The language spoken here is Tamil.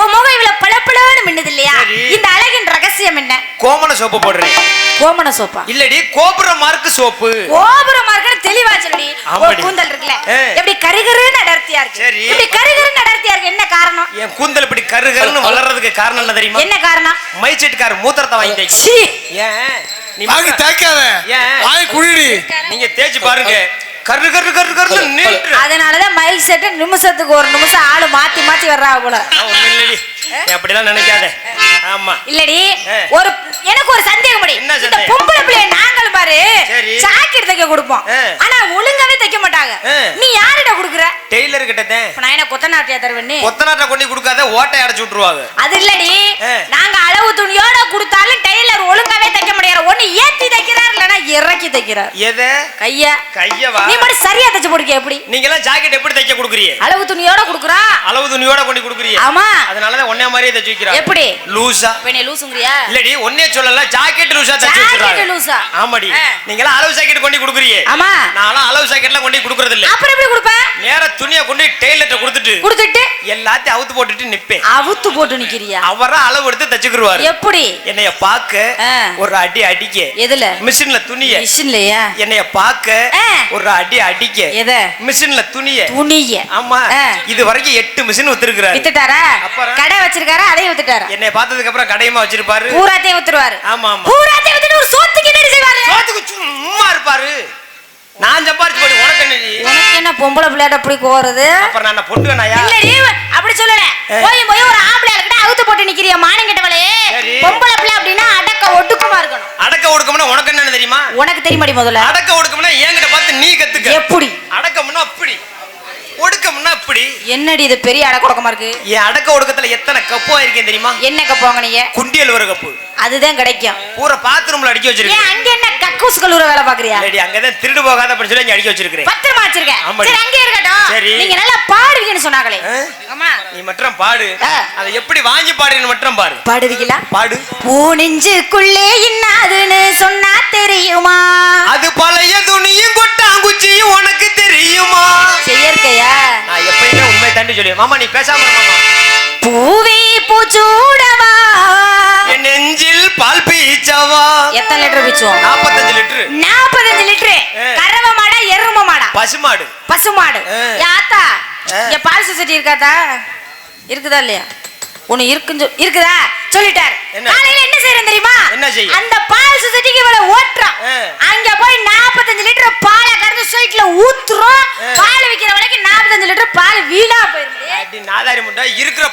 உன் முகம் இவ்வளவு பளபளன்னு மின்னுது இல்லையா. இந்த அழகின் ரகசியம் என்ன? கோமண சோப்பு போடுறேன். கோமண சோப்பா? இல்லடி கோபுர மார்க்கு சோப்பு. கோபுரமா இருக்கணும் தெளிவா சொல்லி ஆமாடி. கூந்தல் இருக்குல்ல. எப்படி கருகருன்னு அடர்த்தியா இருக்கு. சரி. இப்படி கருகருன்னு அடர்த்தியா இருக்கு? என்ன காரணம்? என் கூந்தல் இப்படி கருகருன்னு வளர்றதுக்கு காரணம் என்ன தெரியுமா? என்ன காரணம்? மைச்செட்டுக்கார மூத்திரத்தை வாங்கி ஏன்? நீ வாங்கி தேய்க்காத. ஏன்? வாங்கி குடிடி. நீங்க தேய்ச்சி பாருங்க. கரு கரு கரு கருன்னு நீட்டு அதனாலதான் மைக் செட்டு நிமிஷத்துக்கு ஒரு நிமிஷம் ஆளு மாத்தி மாத்தி வர்றா போல. இல்லடி. அப்படிலாம் நினைக்காத. ஆமா. இல்லடி. ஒரு எனக்கு ஒரு சந்தேகம் என்ன இந்த? பொம்பளை பிள்ளைய நாங்கள் பாரு. சாக்கெட் தைக்க கொடுப்போம். ஆனா ஒழுங்காவே தைக்க மாட்டாங்க. நீ யாரிட குடுக்குற? டெய்லர் கிட்ட தான். இப்ப நான் என்ன கொத்தநாட்டியா தருவேன்னு? கொத்தனாட்ட கொண்டு கொடுக்காத ஓட்டை அடைச்சு விட்டுருவாங்க. அது இல்லடி. நாங்க அளவு துணியோட கொடுத்தாலும் டெய்லர் ஒழுங்காவே தைக்க முடியாது ஒண்ணு ஏத்தி தைக்கிறார் இல்லனா இறக்கி தைக்கிறார். எதை? கைய. கையவா? நீ மட்டும் சரியா தைச்சு போடுக்க எப்படி? நீங்க எல்லாம் ஜாக்கெட் எப்படி தைக்க கொடுக்குறீங்க? அளவு துணியோட குடுக்குறா. அளவு துணியோட கொண்டு கொடுக்குறீங்க. ஆமா. அதனாலதான் ஒன்னே மாதிரியே தைச்சு வைக்கிறாங்க. எப்படி? லூசா. நீ லூசுங்கறியா? இல்லடி ஒன்னே சொல்லல ஜாக்கெட் லூசா தைச்சு ஜாக்கெட் வச்சிருக்காங்க. லூசா. ஆமாடி. நீங்க எல்லாம் அளவு ஜாக்கெட் கொண்டு கொடுக்குறீங்க. ஆமா. நான்லாம் அளவு ஜாக்கெட்லாம் கொண்டு கொடுக்கறது இல்ல அப்புறம் எப்படி கொடுப்ப? நேரா துணியை கொண்டு டெய்லர்ட்ட கொடுத்துட்டு எல்லாத்தையும் அவுத்து போட்டுட்டு நிப்பேன். அவுத்து போட்டு நிக்கிறியா? அவரா அளவு எடுத்து தச்சுக்கிருவாரு எப்படி? என்னைய பார்க்க ஆ. ஒரு அடி அடிக்க. எதுல? மிஷின்ல துணிய. மிஷின்லயா? என்னைய பார்க்க ஆ. ஒரு அடி அடிக்க. எத? மிஷின்ல துணிய. துணிய. ஆமா. இது வரைக்கும் எட்டு மிஷின் வித்துருக்காரு வித்துட்டாரா? அப்புறம்? கடை வச்சிருக்காரா? அதையும் வித்துட்டாரா? என்னைய பார்த்ததுக்கு அப்புறம் கடையமா வச்சிருப்பாரு. பூராத்தையும் வித்துருவாரு. ஆமா ஆமா. பூராத்தையும் வித்துட்டு ஒரு சோத்துக்கு என்னடி செய்வாரு சோத்துக்கு சும்மா இருப்பாரு நான் சம்பாரிச்சு போட்டு உனக்கு என்னடி என்ன பொம்பளை பிள்ளையாட்ட அப்படி கோருது அப்புறம் நான் பொண்ணு வேணாயா? இல்லடி அப்படி சொல்லல. போய் போய் ஒரு ஆம்பளை கிட்ட அவுத்து போட்டு நிக்கிறிய மானங்கிட்டவளே சரி. பொம்பளை பிள்ளை அப்படின்னா அடக்க ஒடுக்கமா இருக்கணும். அடக்க ஒடுக்கம்னா உனக்கு என்னன்னு தெரியுமா? உனக்கு தெரியுமாடி முதல்ல? அடக்க ஒடுக்கம்னா என்கிட்ட பார்த்து நீ கத்துக்க. எப்படி? அடக்கம்னா அப்படி. ஒடுக்கம்னா அப்படி. என்னடி இது பெரிய அடக்க ஒடுக்கமா இருக்கு? என் அடக்க ஒடுக்கத்துல எத்தனை கப்பு ஆயிருக்கேன் தெரியுமா? என்ன கப்போங்க நீங்க குண்டியல் ஒரு கப்பு. அதுதான் கிடைக்கும். பூரா பாத்ரூம்ல அடிக்க வச்சிருக்கேன். அங்க என்ன கக்கூஸ் கல்லூர வேலை பாக்குறியா இல்லடி அங்கதான் திருடு போகாத அப்படின்னு சொல்லி அடிக்க வச்சிருக்கிறேன். பத்திரமா வச்சிருக்கேன். சரி அங்கே இருக்கட்டும். சரி. நீங்க நல்லா பாடுவீங்கன்னு சொன்னாங்களே? ஆமா. நீ மட்டும் பாடு. அதை எப்படி வாங்கி பாடுன்னு மட்டும் பாரு பாடுவீங்களா? பாடு. பூனெஞ்சுக்குள்ளே இன்னாதுன்னு சொன்னா தெரியுமா? அது பழைய துணியும் கொட்டாங்குச்சியும் உனக்கு தெரியுமா? செயற்கையா? நான் எப்பயுமே உண்மை தாண்டி சொல்லுவேன். மாமா நீ பேசாம மாமா. பூவே பூச்சூடவா? எத்தனை லிட்டர் பிச்சுவோம் நாற்பத்தஞ்சு லிட்டரு நாற்பத்தஞ்சு லிட்டரு. கறவை மாடா எரும மாடா பசுமாடு பசு மாடு ஆ. யாத்தா. இங்க பால் சொசைட்டி இருக்காதா இருக்குதா இல்லையா ஒண்ணு இருக்குன்னு இருக்குதா சொல்லிட்டாரு? காலையில என்ன செய்யறேன் தெரியுமா என்ன செய்ய? அந்த பால் சொசைட்டிக்கு இவ்வளவு ஓட்டுறோம். அங்க போய் 45 லிட்டர் பாலை கறந்து சைட்ல ஊத்துறோம். பால் விக்கிற வரைக்கும் 45 லிட்டர் பால் வீணா போயிரும் அடி நாதாரி முட்டா இருக்கிற